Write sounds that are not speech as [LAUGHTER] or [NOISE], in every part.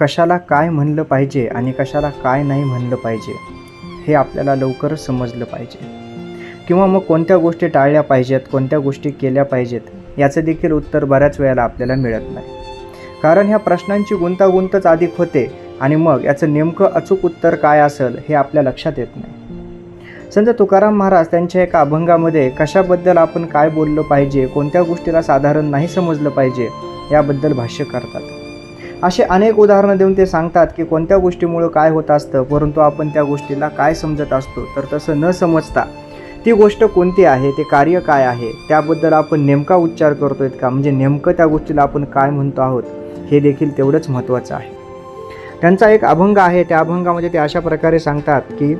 कशाला काय म्हणलं पाहिजे आणि कशाला काय नाही म्हणलं पाहिजे हे आपल्याला लवकरच समजलं पाहिजे. किंवा मग कोणत्या गोष्टी टाळल्या पाहिजेत कोणत्या गोष्टी केल्या पाहिजेत याचं देखील उत्तर बऱ्याच वेळेला आपल्याला मिळत नाही. कारण ह्या प्रश्नांची गुंतागुंतच अधिक होते आणि मग याचं नेमकं अचूक उत्तर काय असेल हे आपल्या लक्षात येत नाही. संत तुकाराम महाराज त्यांच्या एका अभंगामध्ये कशाबद्दल आपण काय बोललं पाहिजे कोणत्या गोष्टीला साधारण नाही समजलं पाहिजे याबद्दल भाष्य करतात. असे अनेक उदाहरणं देऊन ते सांगतात की कोणत्या गोष्टीमुळं काय होत असतं परंतु आपण त्या गोष्टीला काय समजत असतो तर तसं न समजता ती गोष्ट कोणती आहे ते कार्य काय आहे त्याबद्दल आपण नेमका उच्चार करतो आहेत का? म्हणजे नेमकं त्या गोष्टीला आपण काय म्हणतो आहोत हे देखील तेवढंच महत्त्वाचं आहे. त्यांचा एक अभंग आहे त्या अभंगामध्ये ते अशा प्रकारे सांगतात की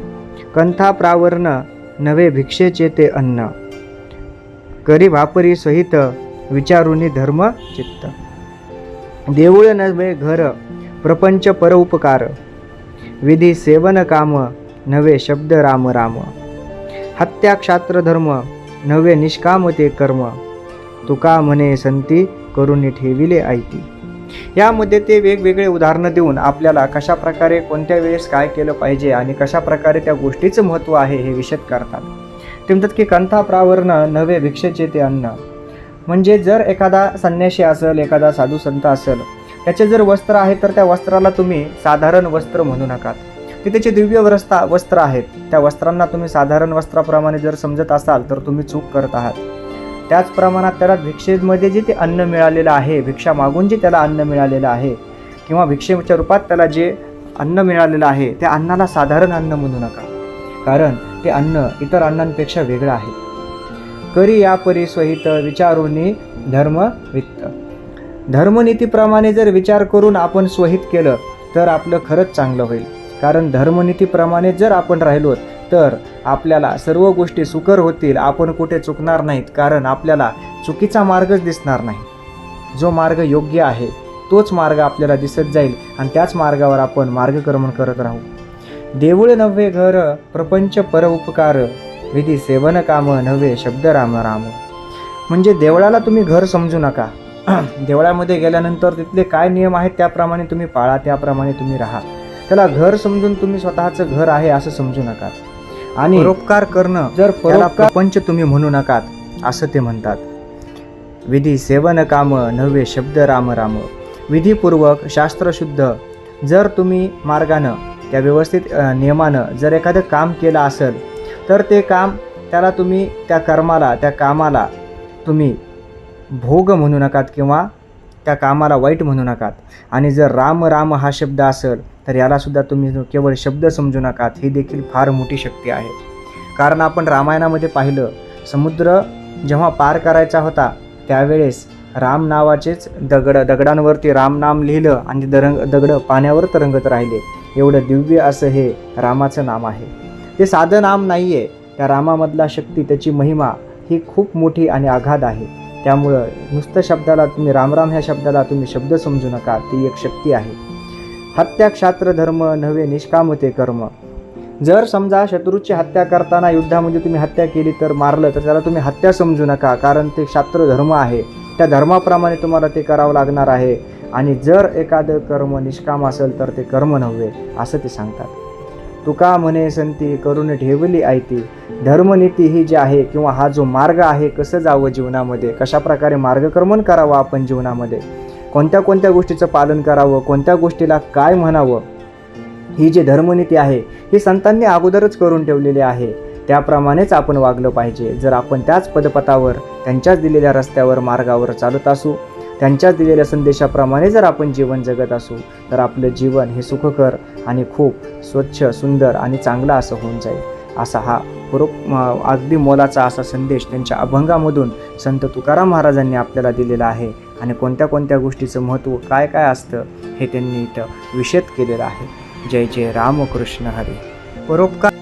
कंथा प्रावर्ण नवे भिक्षेचे ते अन्न करी वापरी सहित विचारुनी धर्म चित्त. देऊळ नव्हे घर प्रपंच परउपकार विधी सेवन काम नवे शब्द राम राम. हत्या क्षात्र धर्म नवे निष्काम ते कर्म. तुका म्हणे संती करून ठेविले ऐती यामध्ये ते वेगवेगळे उदाहरणं देऊन आपल्याला कशा प्रकारे कोणत्या वेळेस काय केलं पाहिजे आणि कशा प्रकारे त्या गोष्टीचं महत्त्व आहे हे विषद करतात. ते म्हणतात की कंथा प्रावरण नवे भिक्षेचे ते अन्न. म्हणजे जर एखादा संन्याशी असेल एखादा साधू संत असेल त्याचे जर वस्त्र आहे तर त्या वस्त्राला तुम्ही साधारण वस्त्र म्हणू नका. ते त्याचे दिव्य वस्ता वस्त्र आहेत त्या वस्त्रांना तुम्ही साधारण वस्त्राप्रमाणे जर समजत असाल तर तुम्ही चूक करत आहात. त्याच प्रमाणात त्याला भिक्षेमध्ये जे ते अन्न मिळालेलं आहे भिक्षा मागून जे त्याला अन्न मिळालेलं आहे किंवा भिक्षेच्या रूपात त्याला जे अन्न मिळालेलं आहे त्या अन्नाला साधारण अन्न म्हणू नका. कारण ते अन्न इतर अन्नांपेक्षा वेगळं आहे. करी या परी विचारूनी धर्मवित्त धर्म वित्त. धर्मनीतीप्रमाणे जर विचार करून आपण स्वहित केलं तर आपलं खरंच चांगलं होईल. कारण धर्मनीतीप्रमाणे जर आपण राहिलो तर आपल्याला सर्व गोष्टी सुकर होतील आपण कुठे चुकणार नाहीत कारण आपल्याला चुकीचा मार्गच दिसणार नाही. जो मार्ग योग्य आहे तोच मार्ग आपल्याला दिसत जाईल आणि त्याच मार्गावर आपण मार्गक्रमण करत राहू. देऊळ नव्हे घर प्रपंच परउपकार विधी सेवन काम नव्हे शब्द राम राम. म्हणजे देवळाला तुम्ही घर समजू नका. [CLEARS THROAT] देवळामध्ये गेल्यानंतर तिथले काय नियम आहेत त्याप्रमाणे तुम्ही पाळा त्याप्रमाणे तुम्ही राहा. त्याला घर समजून तुम्ही स्वतःचं घर आहे असं समजू नका. आणि परोपकार करणं जर परोपकार पंच तुम्ही म्हणू नकात असं ते म्हणतात. विधी सेवन काम नव्हे शब्द राम राम. विधीपूर्वक शास्त्रशुद्ध. जर तुम्ही मार्गानं त्या व्यवस्थित नियमानं जर एखादं काम केलं असेल तर ते काम त्याला तुम्ही त्या कर्माला त्या कामाला तुम्ही भोग म्हणू नकात किंवा त्या कामाला वाईट म्हणू नकात. आणि जर राम राम हा शब्द असेल तर यालासुद्धा तुम्ही केवळ शब्द समजू नकात. ही देखील फार मोठी शक्ती आहे. कारण आपण रामायणामध्ये पाहिलं समुद्र जेव्हा पार करायचा होता त्यावेळेस राम नावाचेच दगड दगडांवरती राम नाम लिहिलं आणि दरंग दगडं पाण्यावर तरंगत राहिले. एवढं दिव्य असं हे रामाचं नाम आहे. ते साधं नाम नाही आहे त्या रामामधला शक्ती त्याची महिमा ही खूप मोठी आणि आघात आहे. त्यामुळं नुसतं शब्दाला तुम्ही रामराम ह्या शब्दाला तुम्ही शब्द समजू नका. ती एक शक्ती आहे. हत्या क्षात्र धर्म नव्हे निष्काम ते कर्म. जर समजा शत्रूची हत्या करताना युद्धामध्ये तुम्ही हत्या केली तर मारलं तर त्याला तुम्ही हत्या समजू नका. कारण ते क्षात्र धर्म आहे. त्या धर्माप्रमाणे तुम्हाला ते करावं लागणार आहे. आणि जर एखादं कर्म निष्काम असेल तर ते कर्म नव्हे असं ते सांगतात. तुका म्हणे संती करून ठेवली आयती धर्मनीती ही जी आहे किंवा हा जो मार्ग आहे कसं जावं जीवनामध्ये? कशा प्रकारे मार्गक्रमण करावं आपण जीवनामध्ये? कोणत्या कोणत्या गोष्टीचं पालन करावं? कोणत्या गोष्टीला काय म्हणावं? ही जी धर्मनीती आहे ही संतांनी अगोदरच करून ठेवलेली आहे. त्याप्रमाणेच आपण वागलं पाहिजे. जर आपण त्याच पदपथावर त्यांच्याच दिलेल्या रस्त्यावर मार्गावर चालत असू त्यांच्याच दिलेल्या संदेशाप्रमाणे जर आपण जीवन जगत असू तर आपलं जीवन हे सुखकर आणि खूप स्वच्छ सुंदर आणि चांगलं असं होऊन जाईल. असा हा पुरो अगदी मोलाचा असा संदेश त्यांच्या अभंगामधून संत तुकाराम महाराजांनी आपल्याला दिलेला आहे आणि कोणत्या कोणत्या गोष्टीचं महत्त्व काय काय असतं हे त्यांनी इथं विशद केलेलं आहे. जय जय रामकृष्ण हरी. परोपकार